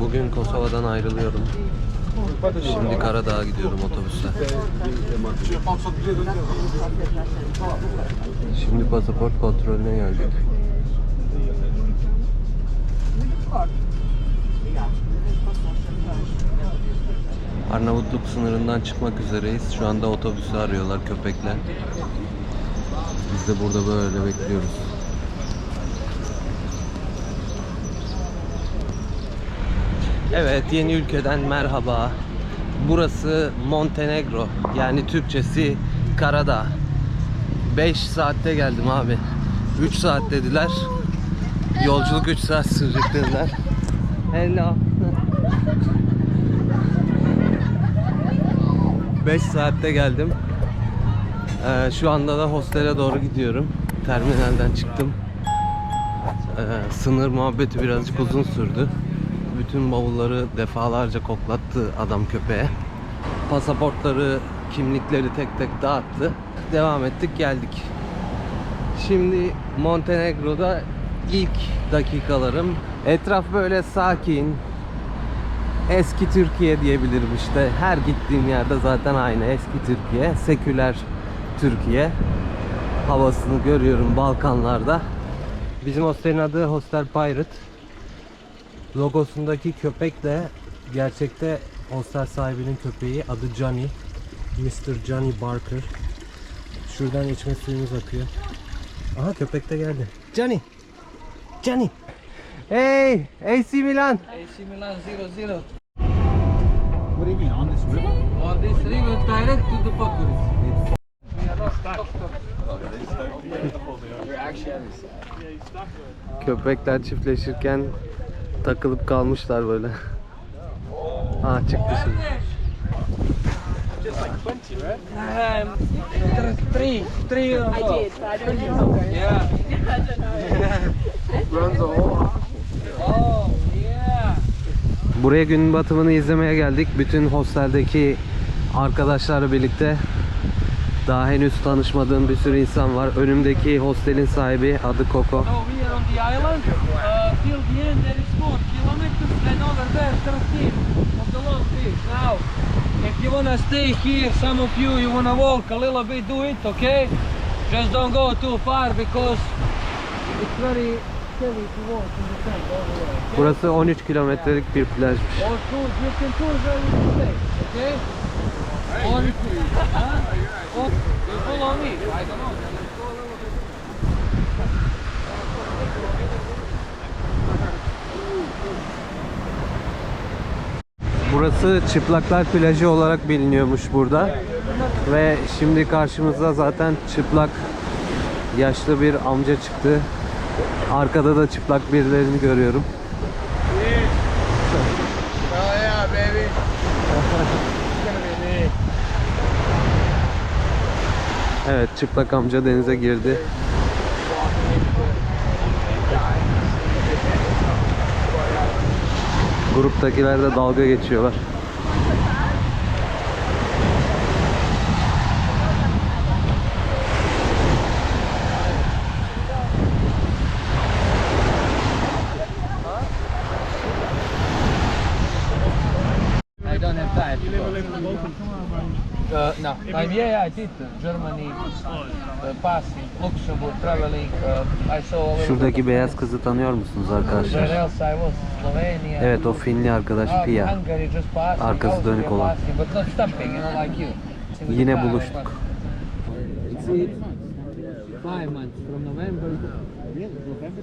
Bugün Kosova'dan ayrılıyorum. Şimdi Karadağ'a gidiyorum otobüsle. Şimdi pasaport kontrolüne geldik. Arnavutluk sınırından çıkmak üzereyiz. Şu anda otobüsü arıyorlar köpekle. Biz de burada böyle bekliyoruz. Evet, yeni ülkeden merhaba. Burası Montenegro. Yani Türkçesi Karadağ. 5 saatte geldim abi. 3 saat dediler. Yolculuk 3 saat sürecek dediler. Hello. 5 saatte geldim. Ee, şu anda da hostele doğru gidiyorum. Terminalden çıktım. Ee, sınır muhabbeti birazcık uzun sürdü. Bütün bavulları defalarca koklattı adam köpeğe. Pasaportları, kimlikleri tek tek dağıttı. Devam ettik geldik. Şimdi Montenegro'da ilk dakikalarım. Etraf böyle sakin. Eski Türkiye diyebilirim işte. Her gittiğim yerde zaten aynı eski Türkiye. Seküler Türkiye. Havasını görüyorum Balkanlarda. Bizim hostelin adı Hostel Pirate. Logosundaki köpek de gerçekte hostel sahibinin köpeği. Adı Johnny. Mr. Johnny Barker. Şuradan içme suyumuz akıyor. Aha köpek de geldi. Johnny! Johnny! Hey! AC Milan! AC Milan 0-0. What do you mean on this river? On this river direct to the factories. Köpekler çiftleşirken takılıp kalmışlar böyle. Ha çıktı şimdi. Three, three Oh, yeah. Buraya gün batımını izlemeye geldik. Bütün hosteldeki arkadaşlarla birlikte. Daha henüz tanışmadığım bir sürü insan var. Önümdeki hostelin sahibi adı Coco. So we are on the island. Till the end there is 4 kilometers and over there 13 of the long beach. Now, if you wanna stay here, some of you, you wanna walk a little bit, do it, okay? Just don't go too far because it's very scary to walk in the sand all the way. okay? Burası 13 kilometrelik bir plajmış. Or choose, you can choose where you stay, okay? Or, huh? Or you follow me, I don't know. Burası Çıplaklar Plajı olarak biliniyormuş burada. Ve şimdi karşımıza zaten çıplak yaşlı bir amca çıktı. Arkada da çıplak birilerini görüyorum. Evet çıplak amca denize girdi. Gruptakiler de dalga geçiyorlar. I don't have time. Uh, time, yeah, yeah, I did. Germany, uh, passing, Luxembourg, traveling. Uh, I saw Şuradaki beyaz kızı tanıyor musunuz arkadaşlar? else I was? Slovenia. Evet o Finli arkadaş uh, Pia. Hungary just passing. Arkası dönük olan. passing, But not stopping, you know, like you. Yine buluştuk. Five months from November. November,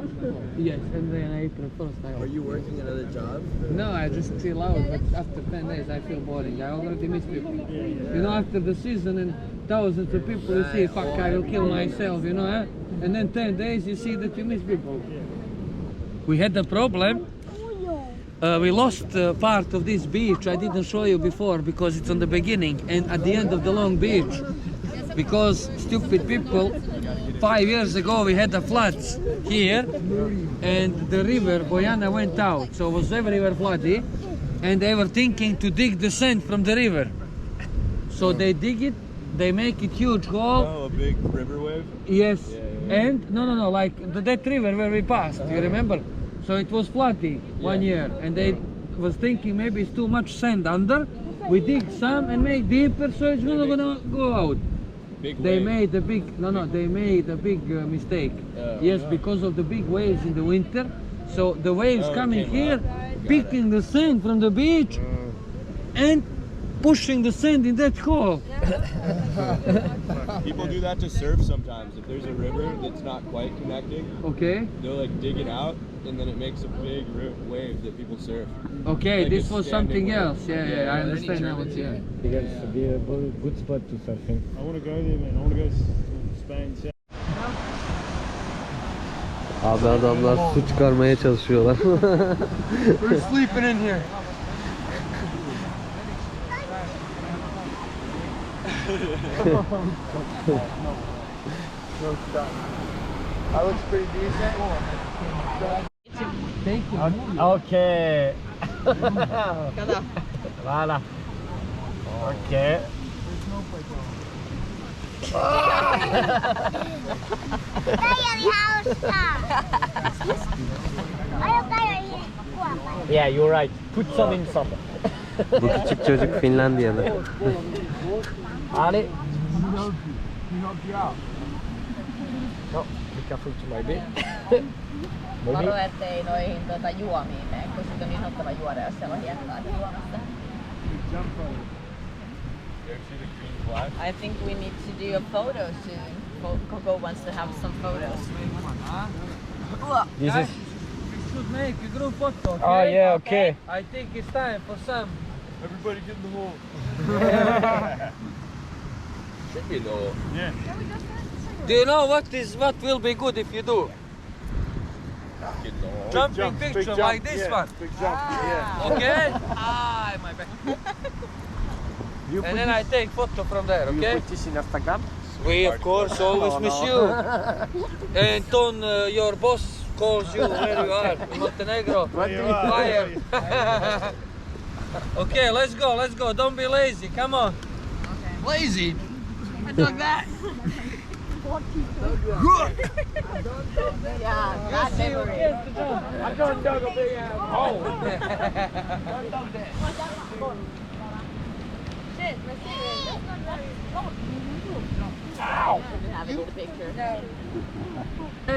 Yes, and April first. I Are you working another job? No, I just chill out, but after 10 days I feel boring. I already miss people. You know, after the season and thousands of people, you see, fuck, I will kill myself, you know, eh? And then 10 days you see that you miss people. We had a problem. Uh, we lost uh, part of this beach. I didn't show you before because it's on the beginning and at the end of the long beach. Because stupid people, five years ago we had a floods here and the river Boyana went out. So it was everywhere floody and they were thinking to dig the sand from the river. So they dig it, they make it huge hole. Oh, a big river wave? Yes. And no, no, no, like the, that river where we passed. You remember? So it was flooding one year, and they was thinking maybe it's too much sand under. We dig some and make deeper, so it's gonna, gonna go out. Big They wave. made a big no no they made a big uh, mistake. Oh. yes, because of the big waves in the winter. So the waves Oh, coming here, up. Picking the sand from the beach, and pushing the sand in that hole. People do that to surf sometimes. If there's a river that's not quite connecting, Okay, they'll like dig it out and then it makes a big wave that people surf. okay, Like this was something wave. else. Yeah, yeah, Yeah, I understand now. What's yeah. Because it'd be a good good spot to surfing. I want to go there, man. I want to go to Spain. South. Abi adamlar su çıkarmaya çalışıyorlar. We're sleeping in here. That looks pretty decent. Take it. Okay. Voilà. Okay. Yeah, you're right. Put some in some. Bu küçük çocuk Finlandiyalı. Ali. No, be careful to my bit. Varo, ettei noihin tuota, juomiin mene, koska sit on niin ottava juoda, jos siellä on hiekkaa juomassa. I think we need to do a photo soon. Coco wants to have some photos. This is. We should make a group photo. Ah, okay? Oh yeah, okay. I think it's time for some. Everybody get in the hole. Should be in the. Do you know what is what will be good if you do? Get in the hole. Jumping picture like this one. Big jump. Yeah. Okay? ah, my back. You And then I take photo from there, okay? You put this in Instagram? We of course always Oh, miss no. you. and Ton, uh, your boss calls you where you are in Montenegro. Fire. okay, let's go, let's go. Don't be lazy. Come on. Lazy? I dug that. yeah, that memory. I done dug a big ass hole. Done dug that. Shit, Ow! Having a picture. No.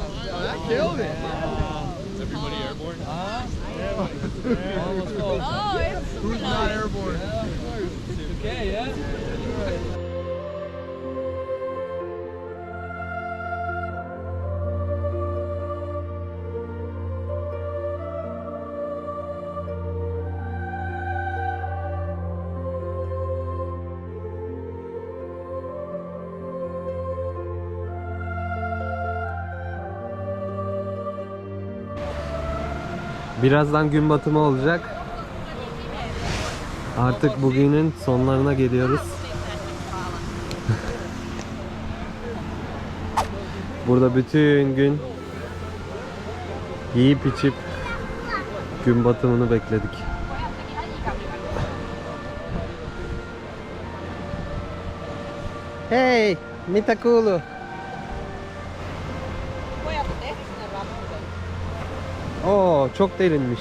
Huh? That killed it. Is everybody airborne? Almost close. Oh, it's Who's not airborne? Okay, yeah? Birazdan gün batımı olacak. Artık bugünün sonlarına geliyoruz. Burada bütün gün yiyip içip gün batımını bekledik. Hey, mitä Oo çok derinmiş.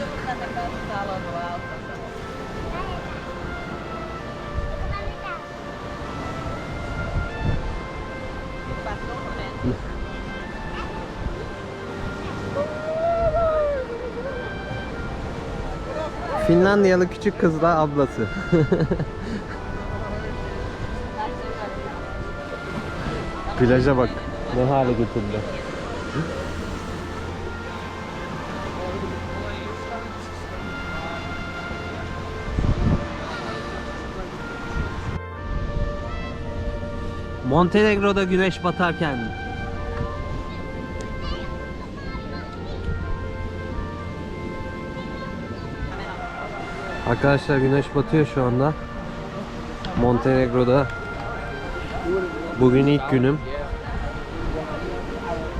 Finlandiyalı küçük kızla ablası. Plaja bak. Ne hale getirdi. Montenegro'da güneş batarken Arkadaşlar güneş batıyor şu anda. Montenegro'da bugün ilk günüm.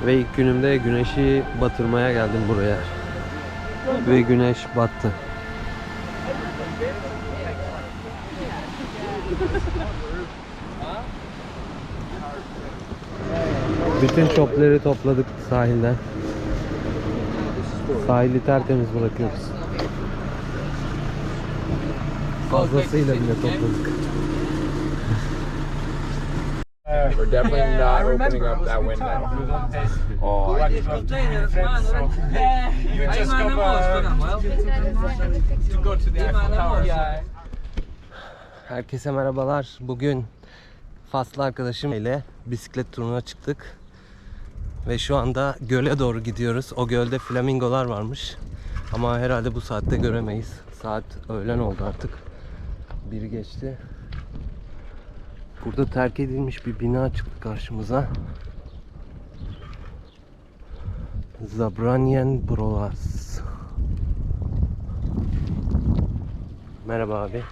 Ve ilk günümde güneşi batırmaya geldim buraya. Ve güneş battı. Bütün çöpleri topladık sahilden. Sahili tertemiz bırakıyoruz. Fazlasıyla bile topladık. We're definitely not opening up that window. Oh, I just go to the Eiffel Tower. Herkese merhabalar. Bugün Faslı arkadaşım ile bisiklet turuna çıktık. Ve şu anda göle doğru gidiyoruz. O gölde flamingolar varmış. Ama herhalde bu saatte göremeyiz. Saat öğlen oldu artık. Biri geçti. Burada terk edilmiş bir bina çıktı karşımıza. Zabranien Brolas. Merhaba abi.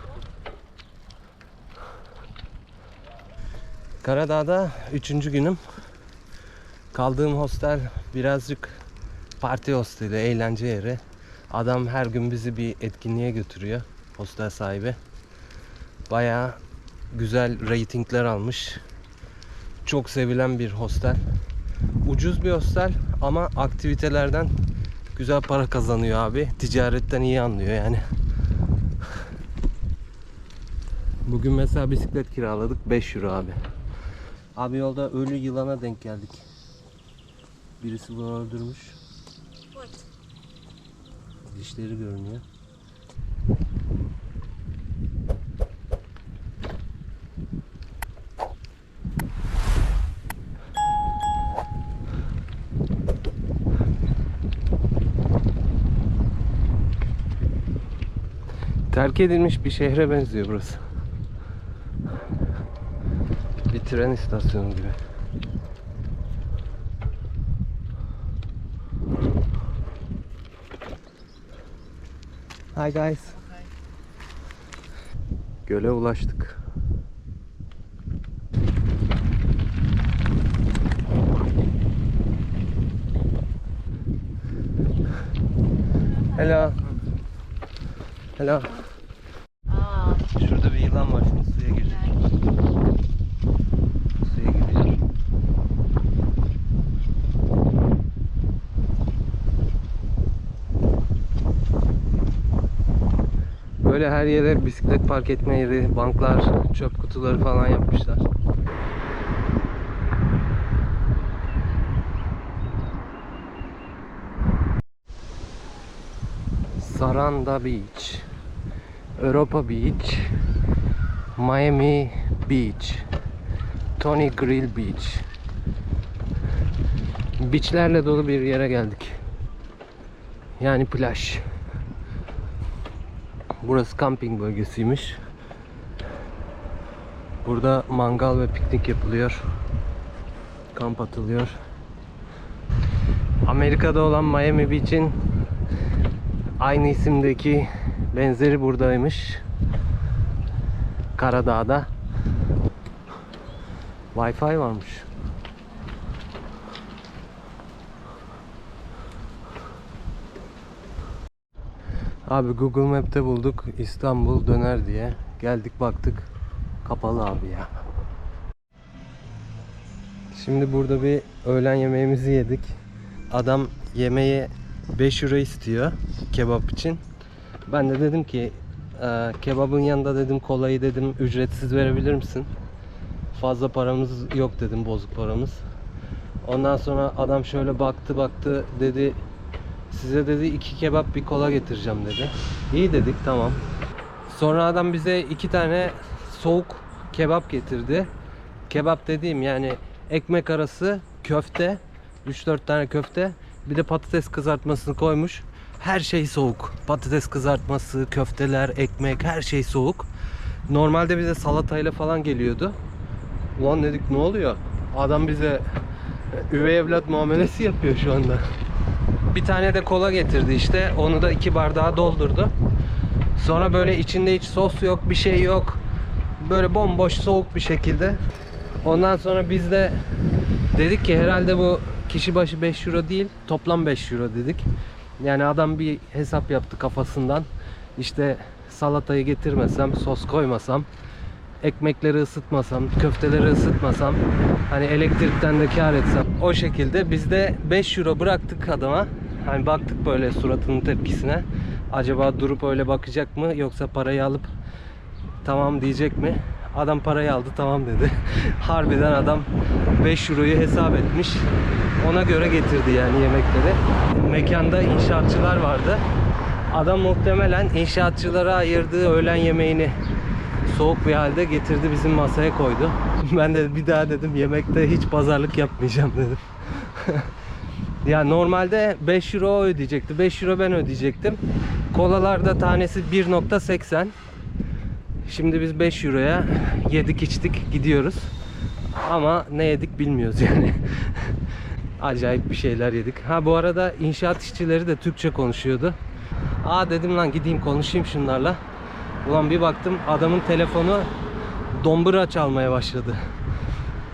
Karadağ'da üçüncü günüm. Kaldığım hostel birazcık parti hosteli, eğlence yeri. Adam her gün bizi bir etkinliğe götürüyor. Hostel sahibi. Bayağı güzel ratingler almış. Çok sevilen bir hostel. Ucuz bir hostel ama aktivitelerden güzel para kazanıyor abi. Ticaretten iyi anlıyor yani. Bugün mesela bisiklet kiraladık 5 euro abi. Abi yolda ölü yılana denk geldik. Birisi bunu öldürmüş. Dişleri görünüyor. Terk edilmiş bir şehre benziyor burası. Bir tren istasyonu gibi. Hi guys. Göle ulaştık. Hello. Hello. Ah, Şurada bir yılan var şimdi suya girecek. Suya giriyor. Böyle her yere bisiklet park etme yeri, banklar, çöp kutuları falan yapmışlar. Saranda Beach. Europa Beach, Miami Beach, Tony Grill Beach. Beachlerle dolu bir yere geldik. Yani plaj. Burası kamping bölgesiymiş. Burada mangal ve piknik yapılıyor. Kamp atılıyor. Amerika'da olan Miami Beach'in aynı isimdeki benzeri buradaymış. Karadağ'da. Wi-Fi varmış. Abi Google Map'te bulduk İstanbul döner diye. Geldik baktık. Kapalı abi ya. Şimdi burada bir öğlen yemeğimizi yedik. Adam yemeğe 5 euro istiyor kebap için. Ben de dedim ki "Ee, kebabın yanında dedim kolayı dedim ücretsiz verebilir misin? Fazla paramız yok dedim bozuk paramız. Ondan sonra adam şöyle baktı baktı dedi Size dedi iki kebap bir kola getireceğim dedi. İyi dedik tamam. Sonra adam bize iki tane soğuk kebap getirdi. Kebap dediğim yani ekmek arası köfte, 3-4 tane köfte, bir de patates kızartmasını koymuş. Her şey soğuk. Patates kızartması, köfteler, ekmek her şey soğuk. Normalde bize salatayla falan geliyordu. Ulan dedik ne oluyor? Adam bize üvey evlat muamelesi yapıyor şu anda. Bir tane de kola getirdi işte. Onu da iki bardağa doldurdu. Sonra böyle içinde hiç sos yok, bir şey yok. Böyle bomboş soğuk bir şekilde. Ondan sonra biz de dedik ki herhalde bu kişi başı 5 euro değil, toplam 5 euro dedik. Yani adam bir hesap yaptı kafasından. İşte salatayı getirmesem, sos koymasam, ekmekleri ısıtmasam, köfteleri ısıtmasam, hani elektrikten de kar etsem. O şekilde biz de 5 euro bıraktık adama. Hani baktık böyle suratının tepkisine. Acaba durup öyle bakacak mı yoksa parayı alıp tamam diyecek mi? Adam parayı aldı tamam dedi. Harbiden adam 5 euroyu hesap etmiş. Ona göre getirdi yani yemekleri. Mekanda inşaatçılar vardı. Adam muhtemelen inşaatçılara ayırdığı öğlen yemeğini soğuk bir halde getirdi bizim masaya koydu. Ben de bir daha dedim yemekte hiç pazarlık yapmayacağım dedim. ya normalde 5 euro ödeyecekti. 5 euro ben ödeyecektim. Kolalarda tanesi 1.80. Şimdi biz 5 euroya yedik içtik gidiyoruz. Ama ne yedik bilmiyoruz yani. Acayip bir şeyler yedik. Ha bu arada inşaat işçileri de Türkçe konuşuyordu. Aa dedim lan gideyim konuşayım şunlarla. Ulan bir baktım adamın telefonu dombura çalmaya başladı.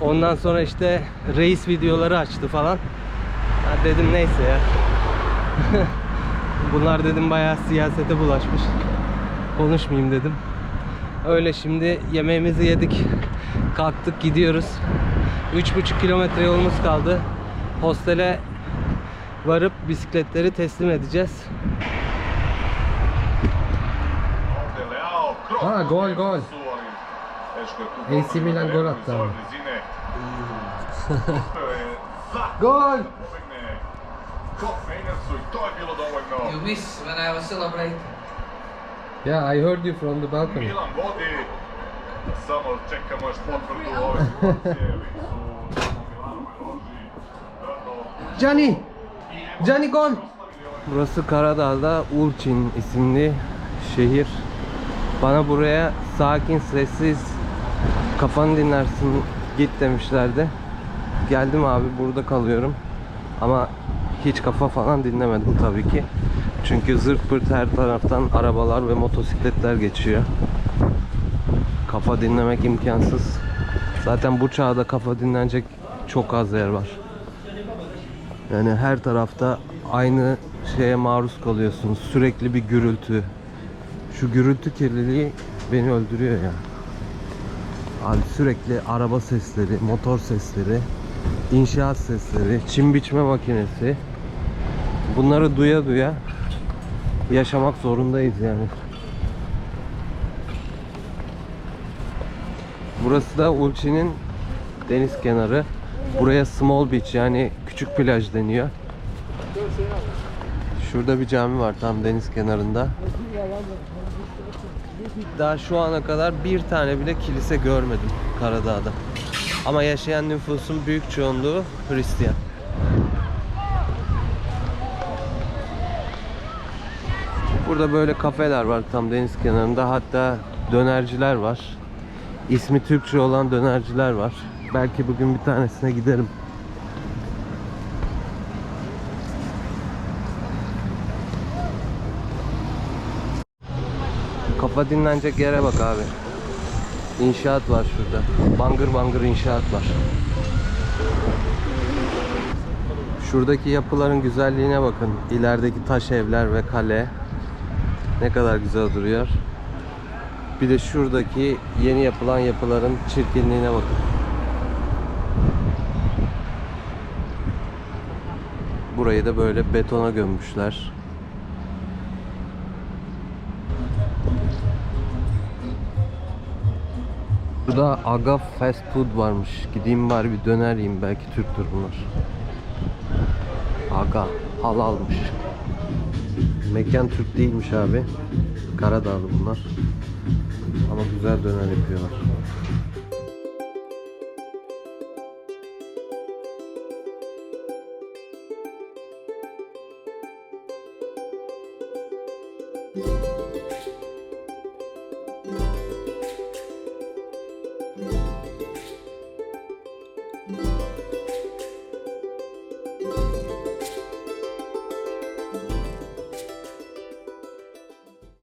Ondan sonra işte reis videoları açtı falan. Ha dedim neyse ya. Bunlar dedim bayağı siyasete bulaşmış. Konuşmayayım dedim. Öyle şimdi yemeğimizi yedik. Kalktık gidiyoruz. 3,5 kilometre yolumuz kaldı. Hostele varıp bisikletleri teslim edeceğiz. Ha gol, gol. AC Milan gol attı abi. Gol! You miss when I was celebrating. Yeah, I heard you from the balcony. Milan vodi. Samo čekamo još potvrdu ove situacije. Cani! Cani gol! Burası Karadağ'da Ulçin isimli şehir. Bana buraya sakin, sessiz, kafanı dinlersin git demişlerdi. Geldim abi burada kalıyorum. Ama hiç kafa falan dinlemedim tabii ki. Çünkü zırt pırt her taraftan arabalar ve motosikletler geçiyor. Kafa dinlemek imkansız. Zaten bu çağda kafa dinlenecek çok az yer var. Yani her tarafta aynı şeye maruz kalıyorsunuz. Sürekli bir gürültü. Şu gürültü kirliliği beni öldürüyor ya. Abi sürekli araba sesleri, motor sesleri, inşaat sesleri, çim biçme makinesi. Bunları duya duya yaşamak zorundayız yani. Burası da Ulçi'nin deniz kenarı. Buraya small beach yani küçük plaj deniyor. Şurada bir cami var tam deniz kenarında. Daha şu ana kadar bir tane bile kilise görmedim Karadağ'da. Ama yaşayan nüfusun büyük çoğunluğu Hristiyan. Burada böyle kafeler var tam deniz kenarında. Hatta dönerciler var. İsmi Türkçe olan dönerciler var. Belki bugün bir tanesine giderim. Kafa dinlenecek yere bak abi. İnşaat var şurada. Bangır bangır inşaat var. Şuradaki yapıların güzelliğine bakın. İlerideki taş evler ve kale ne kadar güzel duruyor. Bir de şuradaki yeni yapılan yapıların çirkinliğine bakın. Burayı da böyle betona gömmüşler. Burada Aga Fast Food varmış. Gideyim bari bir döner yiyeyim. Belki Türktür bunlar. Aga. Hal almış. Mekan Türk değilmiş abi. Karadağlı bunlar. Ama güzel döner yapıyorlar.